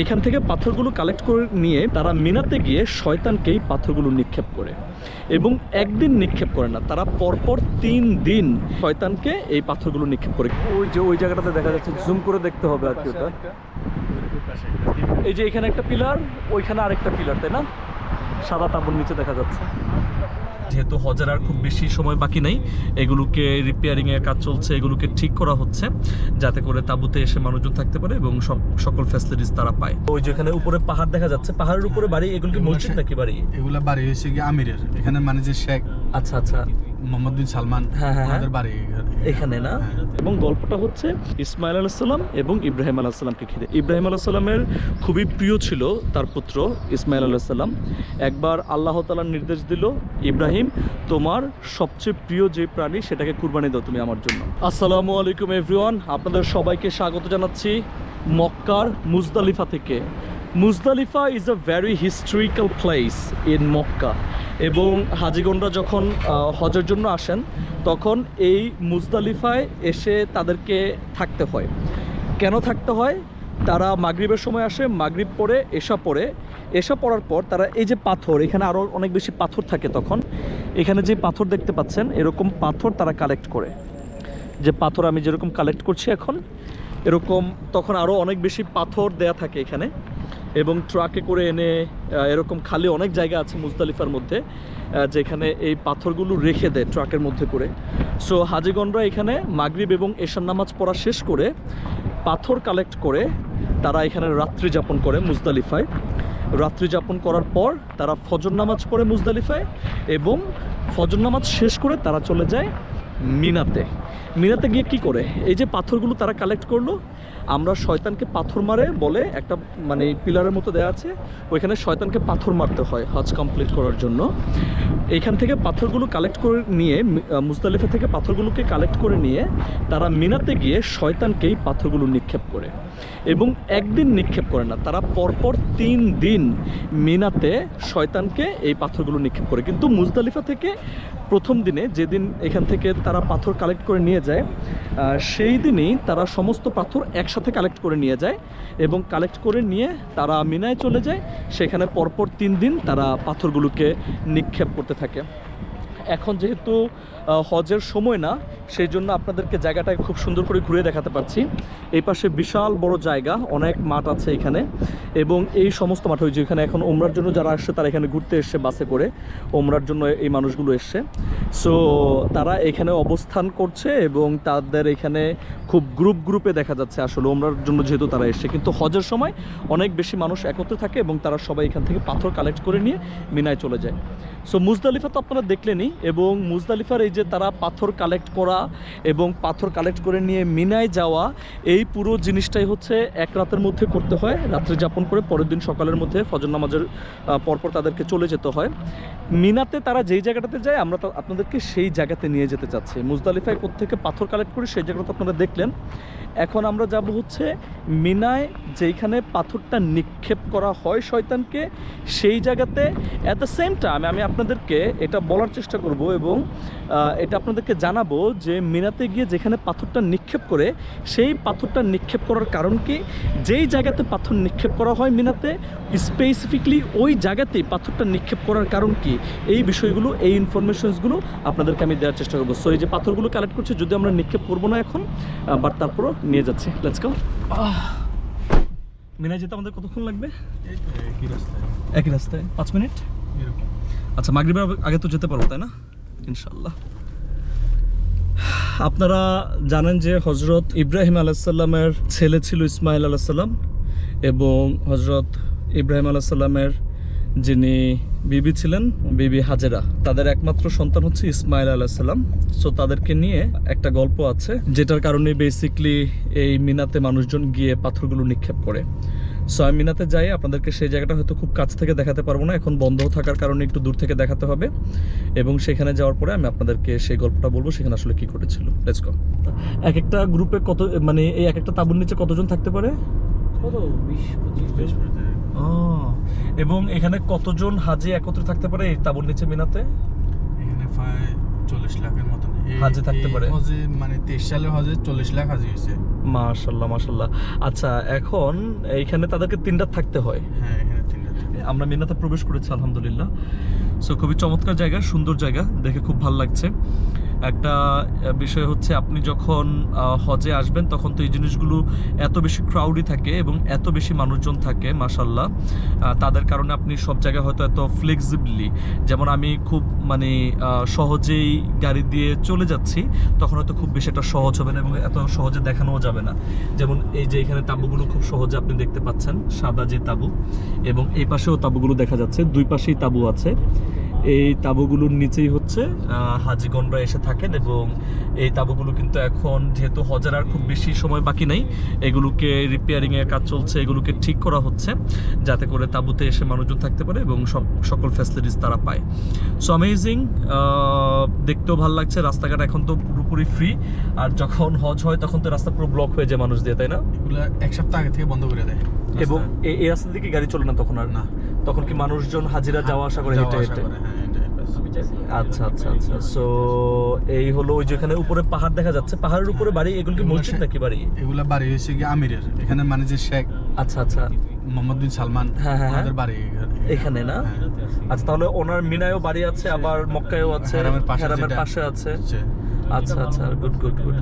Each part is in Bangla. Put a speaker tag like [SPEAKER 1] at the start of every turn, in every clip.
[SPEAKER 1] এখান থেকে পাথরগুলো কালেক্ট করে নিয়ে তারা মিনাতে গিয়ে শয়তানকেই পাথরগুলো নিক্ষেপ করে এবং একদিন নিক্ষেপ করে না তারা পরপর তিন দিন শয়তানকে এই পাথরগুলো নিক্ষেপ করে। ওই যে ওই জায়গাটাতে দেখা যাচ্ছে জুম করে দেখতে হবে আর কি ওটা। এই যে এখানে একটা পিলার ওইখানে আরেকটা পিলার তাই না? সাদা তাবুর নিচে দেখা যাচ্ছে। যেহেতু হজের আর খুব বেশি সময় বাকি নেই এগুলোকে রিপেয়ারিংয়ের কাজ চলছে এগুলোকে ঠিক করা হচ্ছে যাতে করে তাঁবুতে এসে মানুষজন থাকতে পারে এবং সব সকল ফ্যাসিলিটিস তারা পায়। ওই যেখানে উপরে পাহাড় দেখা যাচ্ছে পাহাড়ের উপরে বাড়ি এগুলো কি মসজিদ নাকি বাড়ি?
[SPEAKER 2] এগুলো বাড়ি হয়েছে কি আমিরের এখানে মানে যে শেখ।
[SPEAKER 1] আচ্ছা আচ্ছা।
[SPEAKER 2] মোহাম্মদ বিন সালমান
[SPEAKER 1] হ্যাঁ, হ্যাঁ,
[SPEAKER 2] বাড়ি
[SPEAKER 1] এখানে না?
[SPEAKER 2] হ্যাঁ।
[SPEAKER 1] এবং গল্পটা হচ্ছে ইসমাইল আলাহিসাল্লাম এবং ইব্রাহিম আলাহিসাল্লামকে ঘিরে। ইব্রাহিম আলাহিসাল্লামের খুবই প্রিয় ছিল তার পুত্র ইসমাইল আলাহিসাল্লাম একবার আল্লাহ তালার নির্দেশ দিল ইব্রাহিম তোমার সবচেয়ে প্রিয় যে প্রাণী সেটাকে কুরবানি দাও তুমি আমার জন্য। আসসালামু আলাইকুম এভরিওয়ান। আপনাদের সবাইকে স্বাগত জানাচ্ছি মক্কার মুজদালিফা থেকে। Muzdalifah is a very historical place in Mecca. এবং হাজিগণরা যখন হজের জন্য আসেন, তখন এই মুজদালিফায় এসে তাদেরকে থাকতে হয়। কেন থাকতে হয়? তারা মাগরিবের সময় আসে, মাগরিব পরে এসা পরে এসা পড়ার পর তারা এই যে পাথর, এখানে আরও অনেক বেশি পাথর থাকে তখন। এখানে যে পাথর দেখতে পাচ্ছেন, এরকম পাথর তারা কালেক্ট করে। যে পাথর আমি যেরকম কালেক্ট করছি এখন, এরকম তখন আরও অনেক বেশি পাথর দেয়া থাকে এখানে। এবং ট্রাকে করে এনে এরকম খালি অনেক জায়গা আছে মুজদালিফার মধ্যে যেখানে এই পাথরগুলো রেখে দেয় ট্রাকের মধ্যে করে। সো হাজিগণরা এখানে মাগরিব এবং এশার নামাজ পড়া শেষ করে পাথর কালেক্ট করে তারা এখানে রাত্রি যাপন করে মুজদালিফায় রাত্রি যাপন করার পর তারা ফজর নামাজ পড়ে মুজদালিফায় এবং ফজর নামাজ শেষ করে তারা চলে যায় মিনাতে। মিনাতে গিয়ে কি করে? এই যে পাথরগুলো তারা কালেক্ট করল আমরা শয়তানকে পাথর মারে বলে একটা মানে পিলারের মতো দেওয়া আছে ওইখানে শয়তানকে পাথর মারতে হয় হজ কমপ্লিট করার জন্য। এইখান থেকে পাথরগুলো কালেক্ট করে নিয়ে মি- আহ, মুজদালিফা থেকে পাথরগুলোকে কালেক্ট করে নিয়ে তারা মিনাতে গিয়ে শয়তানকেই পাথরগুলো নিক্ষেপ করে। এবং একদিন নিক্ষেপ করে না তারা পরপর তিন দিন মিনাতে শয়তানকে এই পাথরগুলো নিক্ষেপ করে। কিন্তু মুজদালিফা থেকে প্রথম দিনে যেদিন এখান থেকে তারা পাথর কালেক্ট করে নিয়ে যায় সেই দিনই তারা সমস্ত পাথর একসাথে কালেক্ট করে নিয়ে যায় এবং কালেক্ট করে নিয়ে তারা মিনায় চলে যায়। সেখানে পরপর তিন দিন তারা পাথরগুলোকে নিক্ষেপ করতে থাকে। এখন যেহেতু হজের সময় না, সেই জন্য আপনাদেরকে জায়গাটায় খুব সুন্দর করে ঘুরে দেখাতে পারছি। এই পাশে বিশাল বড় জায়গা, অনেক মাঠ আছে এখানে। এবং এই সমস্ত মাঠ, ওই যে এখানে এখন ওমরার জন্য যারা আসছে, তারা এখানে ঘুরতে এসছে বাসে করে। ওমরার জন্য এই মানুষগুলো এসছে। সো তারা এখানে অবস্থান করছে এবং তাদের এখানে খুব গ্রুপ গ্রুপে দেখা যাচ্ছে আসলে ওমরার জন্য যেহেতু তারা এসছে। কিন্তু হজের সময় অনেক বেশি মানুষ একত্রে থাকে এবং তারা সবাই এখান থেকে পাথর কালেক্ট করে নিয়ে মিনায় চলে যায়। সো মুজদালিফা তো আপনারা দেখলেনই এবং মুজদালিফার এই যে তারা পাথর কালেক্ট করা এবং পাথর কালেক্ট করে নিয়ে মিনায় যাওয়া, এই পুরো জিনিসটাই হচ্ছে এক রাতের মধ্যে করতে হয়। রাত্রে যাপন করে পরের দিন সকালের মধ্যে ফজর নামাজের পরপর তাদেরকে চলে যেতে হয়। মিনাতে তারা যেই জায়গাটাতে যায়, আমরা আপনাদেরকে সেই জায়গাতে নিয়ে যেতে চাচ্ছি। মুজদালিফায় কোত্থেকে পাথর কালেক্ট করি সেই জায়গাটা আপনারা দেখলেন। এখন আমরা যাব হচ্ছে মিনায়, যেইখানে পাথরটা নিক্ষেপ করা হয় শয়তানকে, সেই জায়গাতে। অ্যাট দ্য সেম টাইম আমি আপনাদেরকে এটা বলার চেষ্টা করব এবং এটা আপনাদেরকে জানাব যে মিনাতে গিয়ে যেখানে পাথরটা নিক্ষেপ করে সেই পাথরটা নিক্ষেপ করার কারণ কি? যেই জায়গাতে পাথর নিক্ষেপ করা হয় মিনাতে স্পেসিফিকলি ওই জায়গাতেই পাথরটা নিক্ষেপ করার কারণ কি? এই বিষয়গুলো এই ইনফরমেশনসগুলো আপনাদেরকে আমি দেওয়ার চেষ্টা করব। সো এই যে পাথরগুলো কালেক্ট করছি যদি আমরা নিক্ষেপ করব না এখন বাট তারপরও নিয়ে যাচ্ছি। লেটস গো মিনায় যেতে আমাদের কতক্ষণ লাগবে?
[SPEAKER 2] একই রাস্তায়।
[SPEAKER 1] একই রাস্তায়। পাঁচ মিনিট?
[SPEAKER 2] এরকম।
[SPEAKER 1] আচ্ছা মাগরিবের আগে তো যেতে পারব, তাই না? ইনশাল্লাহ আপনারা জানেন যে হজরত ইব্রাহিম আলাইসাল্লামের ছেলে ছিল ইসমাইল আলাইসাল্লাম এবং হজরত ইব্রাহিম আলাইসাল্লামের যিনি বিবি ছিলেন, বিবি হাজেরা, তাদের একমাত্র সন্তান হচ্ছে ইসমাইল আলাইসাল্লাম সো তাদেরকে নিয়ে একটা গল্প আছে, যেটার কারণে বেসিকলি এই মিনাতে মানুষজন গিয়ে পাথরগুলো নিক্ষেপ করে। সো আমি মিনাতে যাই আপনাদেরকে সেই জায়গাটা হয়তো খুব কাছ থেকে দেখাতে পারব না। এখন বন্ধ থাকার কারণে একটু দূর থেকে দেখাতে হবে। এবং সেখানে যাওয়ার পরে আমি আপনাদেরকে সেই গল্পটা বলব সেখানে আসলে কি ঘটেছিল। লেটস গো এক একটা গ্রুপে কত মানে এই এক একটা তাঁবুর নিচে কতজন থাকতে পারে?
[SPEAKER 3] কত? বিশ পঁচিশ
[SPEAKER 1] এবং এখানে কতজন হাজি একত্রে থাকতে পারে এই তাঁবুর নিচে মিনাতে?
[SPEAKER 2] এখানে প্রায় চল্লিশ লাখের মতন।
[SPEAKER 1] হাজে থাকতে পারে।
[SPEAKER 2] হজে মানে তেইশ সালের হজে চল্লিশ লাখ হাজি হয়েছে।
[SPEAKER 1] মাশাল্লাহ মাশাল্লাহ। আচ্ছা এখন এইখানে তাদেরকে তিনটা থাকতে হয়।
[SPEAKER 2] হ্যাঁ এখানে তিনটা
[SPEAKER 1] আমরা মিনাতে প্রবেশ করেছি আলহামদুলিল্লাহ। সো খুবই চমৎকার জায়গা সুন্দর জায়গা দেখে খুব ভালো লাগছে। একটা বিষয় হচ্ছে আপনি যখন হজে আসবেন তখন তো এই জিনিসগুলো এত বেশি ক্রাউডি থাকে এবং এত বেশি মানুষজন থাকে মাসাল্লাহ তাদের কারণে আপনি সব জায়গায় হয়তো এত ফ্লেক্সিবলি যেমন আমি খুব মানে সহজেই গাড়ি দিয়ে চলে যাচ্ছি, তখন হয়তো খুব বেশি এটা সহজ হবে না এবং এত সহজে দেখানোও যাবে না। যেমন এই যে এখানে তাঁবুগুলো খুব সহজে আপনি দেখতে পাচ্ছেন, সাদা যে তাঁবু এবং এই পাশেও তাঁবুগুলো দেখা যাচ্ছে, দুই পাশেই তাঁবু আছে। এই তাঁবুগুলোর নিচেই হচ্ছে হাজিগণরা এসে থাকেন এবং এই তাঁবুগুলো কিন্তু এখন যেহেতু হজার আর খুব বেশি সময় বাকি নাই, এগুলোকে রিপেয়ারিং এর কাজ চলছে, এগুলোকে ঠিক করা হচ্ছে যাতে করে তাঁবুতে এসে মানুষজন থাকতে পারে এবং সব, সকল ফ্যাসিলিটিস তারা পায়। সো অ্যামেজিং দেখতেও ভালো লাগছে, রাস্তাঘাট এখন তো পুরোপুরি ফ্রি আর যখন হজ হয় তখন তো রাস্তা পুরো ব্লক হয়ে যায় মানুষ দিয়ে, তাই না?
[SPEAKER 2] এগুলো এক সপ্তাহ আগে থেকে বন্ধ করে দেয়।
[SPEAKER 1] এবং এই রাস্তা দিকে গাড়ি চলে না তখন আর
[SPEAKER 2] না।
[SPEAKER 1] তখন কি মানুষজন হাজিরা যাওয়া আসা করে হেঁটে হেঁটে
[SPEAKER 2] হ্যাঁ।
[SPEAKER 1] আচ্ছা আচ্ছা আচ্ছা। সো এই হলো ওই যেখানে উপরে পাহাড় দেখা যাচ্ছে। পাহাড়ের উপরে বাড়ি? এগুলো কি মসজিদ নাকি বাড়ি?
[SPEAKER 2] এগুলা বাড়ি হয়েছে কি আমিরের। এখানে মানে যে শেখ
[SPEAKER 1] আচ্ছা আচ্ছা।
[SPEAKER 2] মোহাম্মদ বিন সালমান
[SPEAKER 1] হ্যাঁ, হ্যাঁ,
[SPEAKER 2] ওনাদের বাড়ি
[SPEAKER 1] এখানে। না?
[SPEAKER 2] হ্যাঁ।
[SPEAKER 1] আচ্ছা তাহলে ওনার মিনায়ও বাড়ি আছে আবার মক্কায়ও আছে
[SPEAKER 2] হেরামের পাশে
[SPEAKER 1] আছে। আচ্ছা আচ্ছা গুড গুড গুড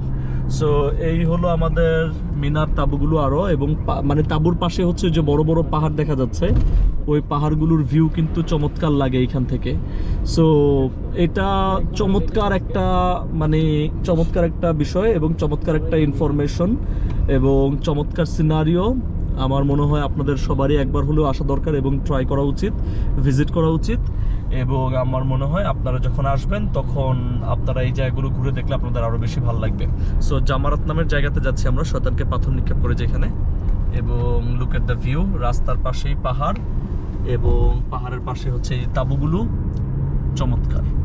[SPEAKER 1] সো এই হলো আমাদের মিনার তাঁবুগুলো আরও এবং মানে তাঁবুর পাশে হচ্ছে যে বড় বড় পাহাড় দেখা যাচ্ছে। ওই পাহাড়গুলোর ভিউ কিন্তু চমৎকার লাগে এখান থেকে। সো এটা চমৎকার একটা মানে চমৎকার একটা বিষয় এবং চমৎকার একটা ইনফরমেশন এবং চমৎকার সিনারিও আমার মনে হয় আপনাদের সবারই একবার হলেও আসা দরকার এবং ট্রাই করা উচিত ভিজিট করা উচিত। এবং আমার মনে হয় আপনারা যখন আসবেন, তখন আপনারা এই জায়গাগুলো ঘুরে দেখলে আপনাদের আরও বেশি ভালো লাগবে। সো জামারাত নামের জায়গাতে যাচ্ছি আমরা, শয়তানকে পাথর নিক্ষেপ করে যেখানে। এবং লুক এট দ্য ভিউ রাস্তার পাশেই পাহাড়, এবং পাহাড়ের পাশে হচ্ছে এই তাঁবুগুলো। চমৎকার।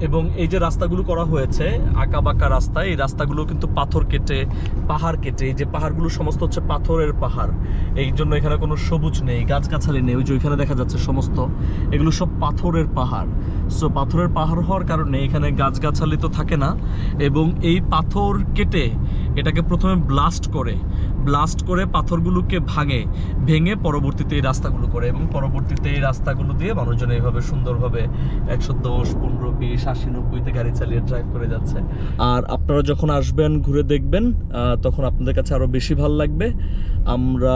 [SPEAKER 1] এবং এই যে রাস্তাগুলো করা হয়েছে আঁকা বাঁকা রাস্তা, এই রাস্তাগুলো কিন্তু পাথর কেটে, পাহাড় কেটে, এই যে পাহাড়গুলো সমস্ত হচ্ছে পাথরের পাহাড়। এই জন্য এখানে কোনো সবুজ নেই, গাছগাছালি নেই, ওই যে ওইখানে দেখা যাচ্ছে সমস্ত। এগুলো সব পাথরের পাহাড়। সো পাথরের পাহাড় হওয়ার কারণে এখানে গাছগাছালি তো থাকে না এবং এই পাথর কেটে এটাকে প্রথমে ব্লাস্ট করে। ব্লাস্ট করে পাথরগুলোকে ভাঙে ভেঙে পরবর্তীতে এই রাস্তাগুলো করে এবং পরবর্তীতে এই রাস্তাগুলো দিয়ে মানুষজন এইভাবে সুন্দরভাবে একশো দশ পনেরো বিশ আশি নব্বইতে গাড়ি চালিয়ে ড্রাইভ করে যাচ্ছে। আর আপনারা যখন আসবেন ঘুরে দেখবেন তখন আপনাদের কাছে আরও বেশি ভালো লাগবে। আমরা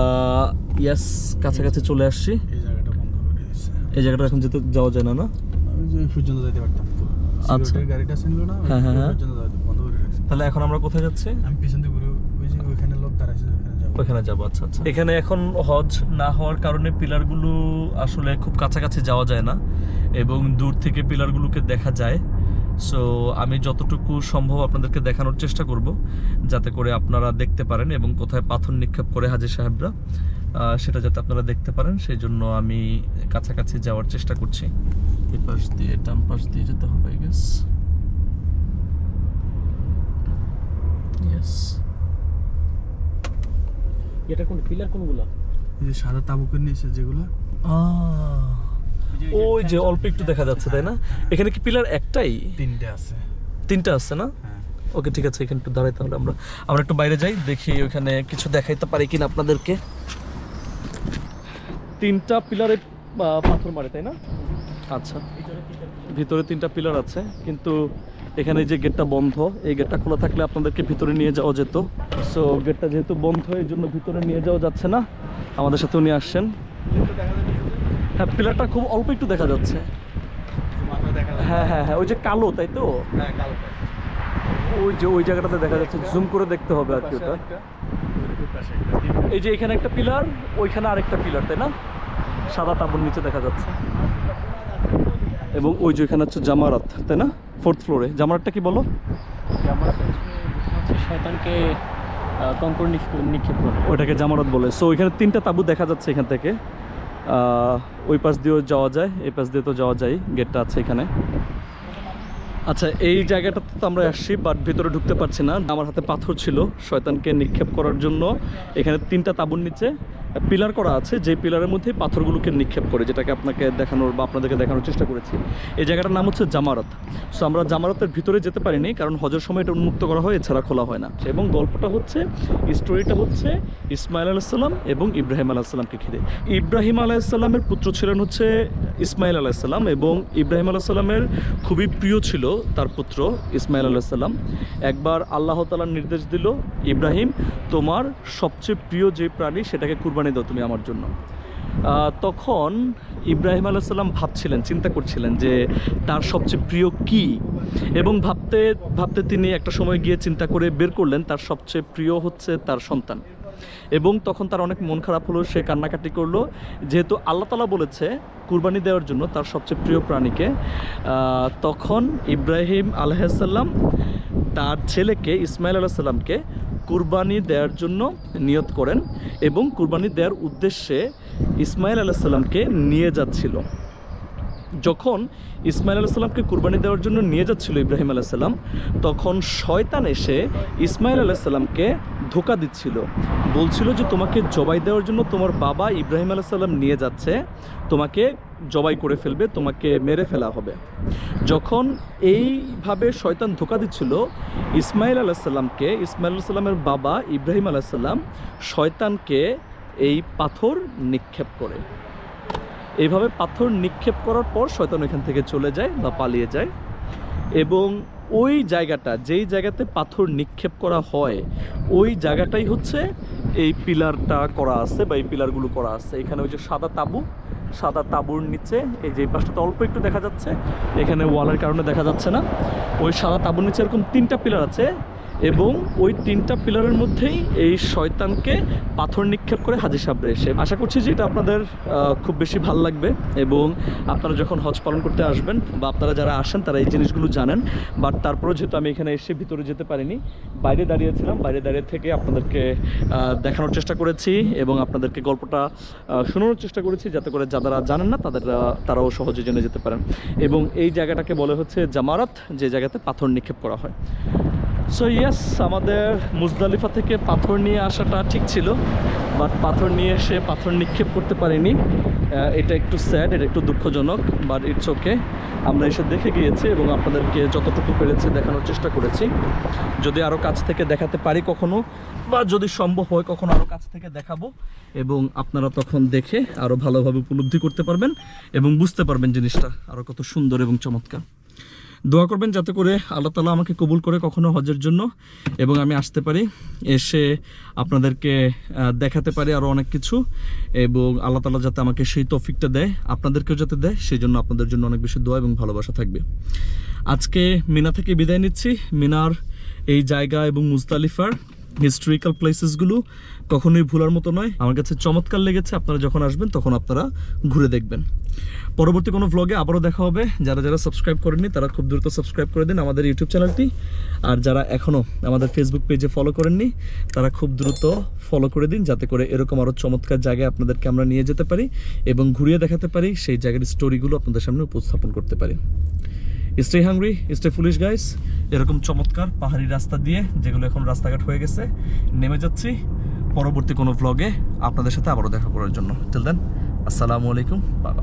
[SPEAKER 1] ইয়াস কাছাকাছি চলে আসছি।
[SPEAKER 2] এই জায়গাটা বন্ধ করে দিয়েছে
[SPEAKER 1] এই জায়গাটা এখন যেতে যাওয়া যায় না না?
[SPEAKER 2] আমি পর্যন্ত যেতে পারতাম।
[SPEAKER 1] আচ্ছা।
[SPEAKER 2] গাড়িটা ছিল না
[SPEAKER 1] হ্যাঁ, হ্যাঁ, তাহলে এখন আমরা কোথায় যাচ্ছি?
[SPEAKER 2] আমি পিছন থেকে ঘুরে ওই যে ওইখানে লোক দাঁড়াইছে ওখানে যাব।
[SPEAKER 1] ওখানে যাব আচ্ছা আচ্ছা। এখানে এখন হজ না হওয়ার কারণে পিলারগুলো আসলে খুব কাছাকাছি যাওয়া যায় না এবং দূর থেকে পিলারগুলোকে দেখা যায়। সো আমি যতটুকু সম্ভব আপনাদেরকে দেখানোর চেষ্টা করব যাতে করে আপনারা দেখতে পারেন এবং কোথায় পাথর নিক্ষেপ করে হাজির সাহেবরা সেটা যাতে আপনারা দেখতে পারেন সেই জন্য আমি কাছাকাছি যাওয়ার চেষ্টা করছি। এই পাশ দিয়ে ডান পাশ দিয়ে যেতে হবে গেস ইয়েস
[SPEAKER 3] এটা কোন পিলার কোনগুলো?
[SPEAKER 2] এই যে সাদা তাবুকের নিচে যেগুলো।
[SPEAKER 1] আহ, ওই যে অল্প একটু দেখা যাচ্ছে তাই না? এখানে কি পিলার একটাই?
[SPEAKER 2] তিনটে আছে।
[SPEAKER 1] তিনটা আছে না?
[SPEAKER 2] হ্যাঁ।
[SPEAKER 1] ওকে ঠিক আছে এখানে একটু দাঁড়াই তাহলে আমরা। আমরা একটু বাইরে যাই দেখি ওখানে কিছু দেখাইতে পারি কিনা আপনাদেরকে। তিনটা পিলারে পাথর মারে তাই না? আচ্ছা। ভিতরে তিনটা পিলার আছে কিন্তু এখানে যে গেটটা বন্ধ এই গেটটা খোলা থাকলে আপনাদেরকে ভিতরে নিয়ে যাওয়া যেত। সো গেটটা যেহেতু বন্ধ এই জন্য ভিতরে নিয়ে যাওয়া যাচ্ছে না। আমাদের সাথে উনি আসছেন। হ্যাঁ পিলারটা খুব অল্প একটু দেখা যাচ্ছে। হ্যাঁ হ্যাঁ হ্যাঁ ওই যে কালো তাই তো?
[SPEAKER 2] হ্যাঁ
[SPEAKER 1] ওই যে ওই জায়গাটাতে দেখা যাচ্ছে। জুম করে দেখতে হবে আর কি ওটা। এই যে এখানে একটা পিলার ওইখানে আরেকটা পিলার তাই না? সাদা তাবুর নিচে দেখা যাচ্ছে। এবং ওই যে ওইখানে হচ্ছে জামারাত তাই না? ফোর্থ ফ্লোরে জামারাতটা কি বলো?
[SPEAKER 3] শয়তানকে কঙ্কর নিক্ষেপ- করে।
[SPEAKER 1] জামারত বলে। সো ওইখানে তিনটা তাবু দেখা যাচ্ছে এখান থেকে। ওই পাশ দিয়েও যাওয়া যায় এই পাশ দিয়ে তো যাওয়া যায় গেটটা আছে এখানে। আচ্ছা এই জায়গাটাতে তো আমরা আসছি বাট ভিতরে ঢুকতে পারছি না। আমার হাতে পাথর ছিল শয়তানকে নিক্ষেপ করার জন্য। এখানে তিনটা তাবুর নিচে পিলার করা আছে, যে পিলারের মধ্যে পাথরগুলোকে নিক্ষেপ করে, যেটাকে আপনাকে দেখানোর বা আপনাদেরকে দেখানোর চেষ্টা করেছি। এই জায়গাটার নাম হচ্ছে জামারত। সো আমরা জামারতের ভিতরে যেতে পারিনি, কারণ হজের সময় এটা উন্মুক্ত করা হয়, এছাড়া খোলা হয় না। এবং গল্পটা হচ্ছে স্টোরিটা হচ্ছে ইসমাইল আলাইসাল্লাম এবং ইব্রাহিম আলাইসাল্লামকে ঘিরে। ইব্রাহিম আলাইসাল্লামের পুত্র ছিলেন হচ্ছে ইসমাইল আলাইসাল্লাম এবং ইব্রাহিম আলাইসাল্লামের খুবই প্রিয় ছিল তার পুত্র ইসমাইল আলাইসাল্লাম একবার আল্লাহ তালার নির্দেশ দিল, ইব্রাহিম, তোমার সবচেয়ে প্রিয় যে প্রাণী, সেটাকে কুরবানি দাও তুমি আমার জন্য। তখন ইব্রাহিম আলাইসাল্লাম ভাবছিলেন, চিন্তা করছিলেন যে তার সবচেয়ে প্রিয় কি? এবং ভাবতে ভাবতে তিনি একটা সময় গিয়ে চিন্তা করে বের করলেন, তার সবচেয়ে প্রিয় হচ্ছে তার সন্তান। এবং তখন তার অনেক মন খারাপ হলো, সে কান্নাকাটি করল। যেহেতু আল্লাহ তালা বলেছে কুরবানি দেওয়ার জন্য তার সবচেয়ে প্রিয় প্রাণীকে তখন ইব্রাহিম আলহাসাল্লাম তার ছেলেকে ইসমাইল আলাহিসাল্লামকে কুরবানি দেওয়ার জন্য নিয়ত করেন এবং কুরবানি দেওয়ার উদ্দেশ্যে ইসমাইল আলাহিসাল্লামকে নিয়ে যাচ্ছিল। যখন ইসমাইল আলাইসাল্লামকে কুরবানি দেওয়ার জন্য নিয়ে যাচ্ছিল ইব্রাহিম আলাইসাল্লাম তখন শয়তান এসে ইসমাইল আলাইসাল্লামকে ধোকা দিচ্ছিল। বলছিল যে, তোমাকে জবাই দেওয়ার জন্য তোমার বাবা ইব্রাহিম আলাইসাল্লাম নিয়ে যাচ্ছে। তোমাকে জবাই করে ফেলবে, তোমাকে মেরে ফেলা হবে। যখন এইভাবে শয়তান ধোকা দিচ্ছিল, ইসমাইল আলাইসাল্লামকে ইসমাইল আলাইসাল্লামের বাবা ইব্রাহিম আলাইসাল্লাম শয়তানকে এই পাথর নিক্ষেপ করে। এইভাবে পাথর নিক্ষেপ করার পর শয়তান ওইখান থেকে চলে যায় বা পালিয়ে যায়। এবং ওই জায়গাটা, যেই জায়গাতে পাথর নিক্ষেপ করা হয়, ওই জায়গাটাই হচ্ছে এই পিলারটা করা আছে বা এই পিলারগুলো করা আছে। এখানে ওই যে সাদা তাবু, সাদা তাবুর নিচে এই যে পাশটা অল্প একটু দেখা যাচ্ছে, এখানে ওয়ালের কারণে দেখা যাচ্ছে না। ওই সাদা তাবুর নিচে এরকম তিনটা পিলার আছে এবং ওই তিনটা পিলারের মধ্যেই এই শয়তানকে পাথর নিক্ষেপ করে হাজি সাবরে এসে। আশা করছি যে এটা আপনাদের খুব বেশি ভালো লাগবে এবং আপনারা যখন হজ পালন করতে আসবেন বা আপনারা যারা আসেন তারা এই জিনিসগুলো জানেন। বাট তারপরেও যেহেতু আমি এখানে এসে ভিতরে যেতে পারিনি, বাইরে দাঁড়িয়েছিলাম, বাইরে দাঁড়িয়ে থেকে আপনাদেরকে দেখানোর চেষ্টা করেছি এবং আপনাদেরকে গল্পটা শোনানোর চেষ্টা করেছি যাতে করে যারা জানেন না তাদের তারাও সহজে জেনে যেতে পারেন। এবং এই জায়গাটাকে বলে হচ্ছে জামারাত, যে জায়গাতে পাথর নিক্ষেপ করা হয়। সো ইয়েস আমাদের মুজদালিফা থেকে পাথর নিয়ে আসাটা ঠিক ছিল বাট পাথর নিয়ে এসে পাথর নিক্ষেপ করতে পারিনি। এটা একটু স্যাড এটা একটু দুঃখজনক বাট ইটস ওকে আমরা এসে দেখে গিয়েছি এবং আপনাদেরকে যতটুকু পেরেছি দেখানোর চেষ্টা করেছি। যদি আরও কাছ থেকে দেখাতে পারি কখনো, বা যদি সম্ভব হয় কখনো আরও কাছ থেকে দেখাবো, এবং আপনারা তখন দেখে আরও ভালোভাবে উপলব্ধি করতে পারবেন এবং বুঝতে পারবেন জিনিসটা আরও কত সুন্দর এবং চমৎকার। দোয়া করবেন যাতে করে আল্লাহ তালা আমাকে কবুল করে কখনো হজের জন্য এবং আমি আসতে পারি, এসে আপনাদেরকে দেখাতে পারি আরও অনেক কিছু এবং আল্লাহ তালা যাতে আমাকে সেই তফিকটা দেয়, আপনাদেরকেও যাতে দেয় সেই জন্য আপনাদের জন্য অনেক বেশি দোয়া এবং ভালোবাসা থাকবে। আজকে মিনা থেকে বিদায় নিচ্ছি। মিনার এই জায়গা এবং মুজতালিফার হিস্টোরিক্যাল প্লেসেসগুলো কখনোই ভুলার মতো নয়। আমার কাছে চমৎকার লেগেছে, আপনারা যখন আসবেন তখন আপনারা ঘুরে দেখবেন। পরবর্তী কোনো ভ্লগে আবারও দেখা হবে। যারা যারা সাবস্ক্রাইব করেননি, তারা খুব দ্রুত সাবস্ক্রাইব করে দিন আমাদের ইউটিউব চ্যানেলটি আর যারা এখনও আমাদের ফেসবুক পেজে ফলো করেননি, তারা খুব দ্রুত ফলো করে দিন, যাতে করে এরকম আরও চমৎকার জায়গায় আপনাদেরকে আমরা নিয়ে যেতে পারি এবং ঘুরিয়ে দেখাতে পারি, সেই জায়গার স্টোরিগুলো আপনাদের সামনে উপস্থাপন করতে পারি। Stay hungry stay foolish guys এরকম চমৎকার পাহাড়ি রাস্তা দিয়ে, যেগুলো এখন রাস্তাঘাট হয়ে গেছে, নেমে যাচ্ছি। পরবর্তী কোনো ব্লগে আপনাদের সাথে আবারও দেখা করার জন্য। টিল দেন আসসালামু আলাইকুম বাবা